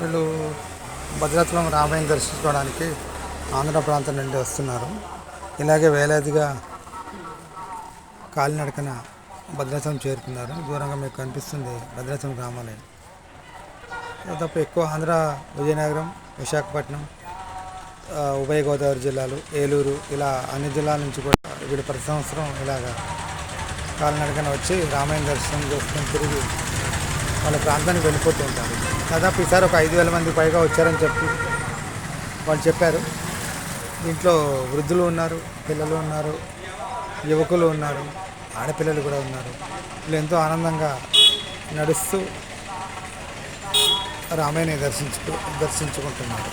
వీళ్ళు భద్రాచలం రామాయణ దర్శించుకోవడానికి ఆంధ్ర ప్రాంతం నుండి వస్తున్నారు. ఇలాగే వేలాదిగా కాలినడకన భద్రాచలం చేరుకున్నారు దూరంగా మీకు కనిపిస్తుంది భద్రాచలం రామాలయం తప్ప ఎక్కువ ఆంధ్ర విజయనగరం విశాఖపట్నం ఉభయ గోదావరి జిల్లాలు ఏలూరు ఇలా అన్ని జిల్లాల నుంచి కూడా వీడు ప్రతి సంవత్సరం ఇలాగా కాలినడకన వచ్చి రామాయణ దర్శనం చేసుకొని తిరిగి వాళ్ళ ప్రాంతానికి వెళ్ళిపోతూ ఉంటారు. దాదాపు ఈసారి ఒక ఐదు వేల మంది పైగా వచ్చారని చెప్పి వాళ్ళు చెప్పారు. దీంట్లో వృద్ధులు ఉన్నారు పిల్లలు ఉన్నారు యువకులు ఉన్నారు ఆడపిల్లలు కూడా ఉన్నారు. వీళ్ళు ఎంతో ఆనందంగా నడుస్తూ రామాయణ దర్శించుకు దర్శించుకుంటున్నారు.